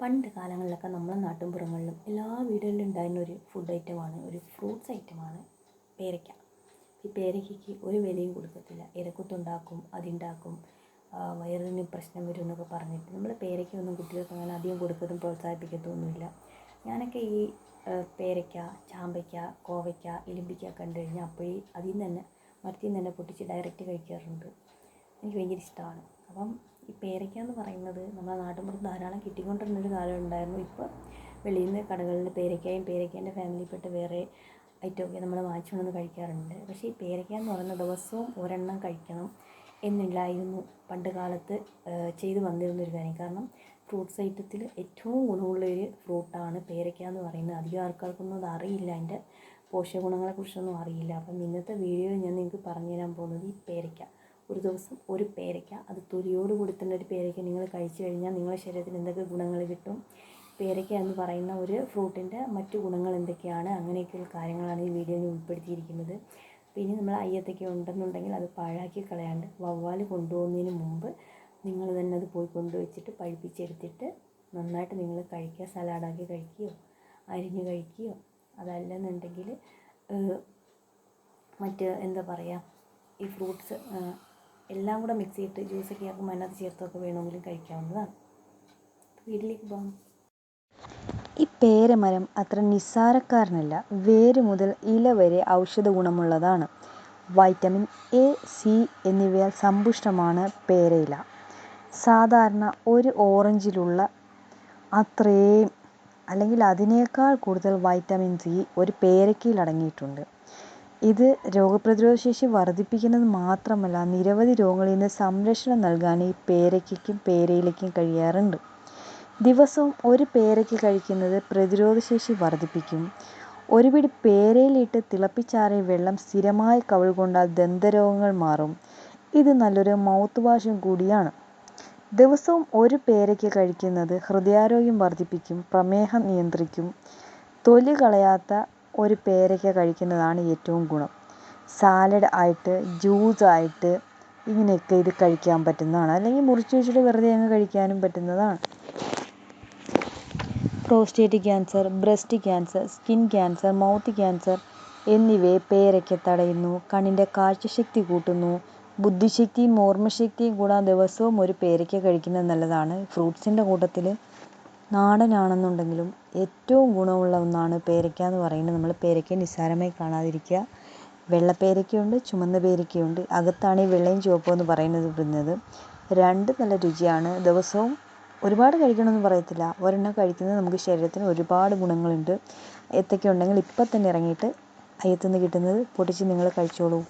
പണ്ട് കാലങ്ങളിലൊക്കെ നമ്മളെ നാട്ടിൻപുറങ്ങളിലും എല്ലാ വീടുകളിലും ഉണ്ടായിരുന്ന ഒരു ഫുഡ് ഐറ്റമാണ് ഒരു ഫ്രൂട്ട്സ് ഐറ്റമാണ് പേരയ്ക്ക. ഈ പേരയ്ക്കയ്ക്ക് ഒരു വിലയും കൊടുക്കത്തില്ല. ഇരക്കുത്തുണ്ടാക്കും അതുണ്ടാക്കും വയറിന് പ്രശ്നം വരും എന്നൊക്കെ പറഞ്ഞിട്ട്. നമ്മൾ പേരയ്ക്കൊന്നും കുട്ടികൾക്ക് അങ്ങനെ അധികം കൊടുക്കത്തും പ്രോത്സാഹിപ്പിക്കത്തൊന്നുമില്ല. ഞാനൊക്കെ ഈ പേരയ്ക്ക ചാമ്പയ്ക്ക കോവയ്ക്ക ഇലിമ്പിക്ക കണ്ടു കഴിഞ്ഞാൽ അപ്പോഴേ അതിൽ നിന്ന് തന്നെ മരത്തിൽ നിന്ന് തന്നെ പൊട്ടിച്ച് ഡയറക്റ്റ് കഴിക്കാറുണ്ട്. എനിക്ക് ഭയങ്കര ഇഷ്ടമാണ് അപ്പം ഈ പേരയ്ക്ക എന്ന് പറയുന്നത് നമ്മുടെ നാട്ടിൻപുറത്ത് ധാരാളം കിട്ടിക്കൊണ്ടിരുന്നൊരു കാലം ഉണ്ടായിരുന്നു. ഇപ്പോൾ വെളിയിൽ നിന്ന് കടകളിൽ പേരയ്ക്കയും പേരയ്ക്കേന്റെ ഫാമിലിയിൽപ്പെട്ട വേറെ ഐറ്റമൊക്കെ നമ്മൾ വാങ്ങിച്ചു കൊണ്ട് കഴിക്കാറുണ്ട്. പക്ഷേ ഈ പേരയ്ക്ക എന്ന് പറയുന്ന ദിവസവും ഒരെണ്ണം കഴിക്കണം എന്നില്ലായിരുന്നു പണ്ട് കാലത്ത് ചെയ്തു വന്നിരുന്നൊരു കാര്യം. കാരണം ഫ്രൂട്ട്സ് ഐറ്റത്തിൽ ഏറ്റവും ഗുണമുള്ളൊരു ഫ്രൂട്ടാണ് പേരയ്ക്ക എന്ന് പറയുന്നത്. അധികം ആൾക്കാർക്കൊന്നും അത് അറിയില്ല. അതിന്റെ പോഷകഗുണങ്ങളെക്കുറിച്ചൊന്നും അറിയില്ല. അപ്പം ഇന്നത്തെ വീഡിയോയിൽ ഞാൻ നിങ്ങൾക്ക് പറഞ്ഞു തരാൻ പോകുന്നത് ഈ പേരയ്ക്ക. ദിവസം ഒരു പേരയ്ക്ക. അത് തൊലിയോട് കൂടി തന്നെ ഒരു പേരയ്ക്ക നിങ്ങൾ കഴിച്ചു കഴിഞ്ഞാൽ നിങ്ങളുടെ ശരീരത്തിന് എന്തൊക്കെ ഗുണങ്ങൾ കിട്ടും. പേരയ്ക്ക എന്ന് പറയുന്ന ഒരു ഫ്രൂട്ടിന്റെ മറ്റു ഗുണങ്ങൾ എന്തൊക്കെയാണ്? അങ്ങനെയൊക്കെയുള്ള കാര്യങ്ങളാണ് ഈ വീഡിയോയിൽ ഉൾപ്പെടുത്തിയിരിക്കുന്നത്. പിന്നെ നമ്മൾ അയ്യത്തൊക്കെ ഉണ്ടെന്നുണ്ടെങ്കിൽ അത് പാഴാക്കി കളയാണ്ട് വവ്വാൽ കൊണ്ടുപോകുന്നതിന് മുമ്പ് നിങ്ങൾ തന്നെ അത് പോയി കൊണ്ടുവച്ചിട്ട് പഴുപ്പിച്ചെടുത്തിട്ട് നന്നായിട്ട് നിങ്ങൾ കഴിക്കുക. സലാഡാക്കി കഴിക്കുകയോ അരിഞ്ഞ് കഴിക്കുകയോ അതല്ലെന്നുണ്ടെങ്കിൽ മറ്റ് എന്താ പറയുക ഈ ഫ്രൂട്ട്സ് എല്ലാം കൂടെ മിക്സ് ചെയ്തിട്ട് ജ്യൂസൊക്കെ ആക്കുമ്പോൾ അതിനകത്ത് ചേർത്തൊക്കെ വേണമെങ്കിലും കഴിക്കാവുന്നതാണ്. വീട്ടിലേക്ക് പോകാം. ഈ പേരമരം അത്ര നിസ്സാരക്കാരനല്ല വേര് മുതൽ ഇല വരെ ഔഷധ ഗുണമുള്ളതാണ്. വൈറ്റമിൻ എ സി എന്നിവയാൽ സമ്പുഷ്ടമാണ് പേരയില. സാധാരണ ഒരു ഓറഞ്ചിലുള്ള അത്രയും അല്ലെങ്കിൽ അതിനേക്കാൾ കൂടുതൽ വൈറ്റമിൻ സി ഒരു പേരയ്ക്കയിൽ അടങ്ങിയിട്ടുണ്ട്. ഇത് രോഗപ്രതിരോധ ശേഷി വർദ്ധിപ്പിക്കുന്നത് മാത്രമല്ല നിരവധി രോഗങ്ങളിൽ നിന്ന് സംരക്ഷണം നൽകാൻ ഈ പേരയ്ക്കയ്ക്കും പേരയിലയ്ക്കും കഴിയാറുണ്ട്. ദിവസവും ഒരു പേരയ്ക്ക കഴിക്കുന്നത് പ്രതിരോധശേഷി വർദ്ധിപ്പിക്കും ഒരു പിടി പേരയിലിട്ട് തിളപ്പിച്ചാറിയ വെള്ളം സ്ഥിരമായി കവിൾകൊണ്ടാൽ ദന്തരോഗങ്ങൾ മാറും. ഇത് നല്ലൊരു മൗത്ത് വാഷും കൂടിയാണ്. ദിവസവും ഒരു പേരയ്ക്ക കഴിക്കുന്നത് ഹൃദയാരോഗ്യം വർദ്ധിപ്പിക്കും പ്രമേഹം നിയന്ത്രിക്കും തൊലി കളയാത്ത ഒരു പേരയ്ക്ക കഴിക്കുന്നതാണ് ഏറ്റവും ഗുണം. സാലഡ് ആയിട്ട് ജ്യൂസ് ആയിട്ട് ഇങ്ങനെയൊക്കെ ഇത് കഴിക്കാൻ പറ്റുന്നതാണ്. അല്ലെങ്കിൽ മുറിച്ച് വെച്ചിട്ട് വെറുതെ അങ്ങ് കഴിക്കാനും പറ്റുന്നതാണ്. Prostate cancer breast cancer skin cancer mouth cancer എന്നിവയെ പേരയ്ക്ക തടയുന്നു. കണ്ണിന്റെ കാഴ്ചശക്തി കൂട്ടുന്നു. ബുദ്ധിശക്തിയും ഓർമ്മശക്തിയും കൂടാൻ ദിവസവും ഒരു പേരയ്ക്ക കഴിക്കുന്നത് നല്ലതാണ്. ഫ്രൂട്ട്സിന്റെ കൂട്ടത്തിൽ നാടനാണെന്നുണ്ടെങ്കിലും ഏറ്റവും ഗുണമുള്ള ഒന്നാണ് പേരയ്ക്ക എന്ന് പറയുന്നത്. നമ്മൾ പേരയ്ക്ക നിസ്സാരമായി കാണാതിരിക്കുക. വെള്ള പേരയ്ക്കയുണ്ട് ചുമന്ന പേരയ്ക്കയുണ്ട്. അകത്താണ് ഈ വെള്ളയും ചുവപ്പും എന്ന് പറയുന്നത് വരുന്നത് രണ്ടും നല്ല രുചിയാണ്. ദിവസവും ഒരുപാട് കഴിക്കണമെന്ന് പറയത്തില്ല. ഒരെണ്ണം കഴിക്കുന്നത് നമുക്ക് ശരീരത്തിന് ഒരുപാട് ഗുണങ്ങളുണ്ട്. ഏത്തയ്ക്ക ഉണ്ടെങ്കിൽ ഇപ്പം തന്നെ ഇറങ്ങിയിട്ട് അയ്യത്തുനിന്ന് കിട്ടുന്നത് പൊടിച്ച് നിങ്ങൾ കഴിച്ചോളൂ.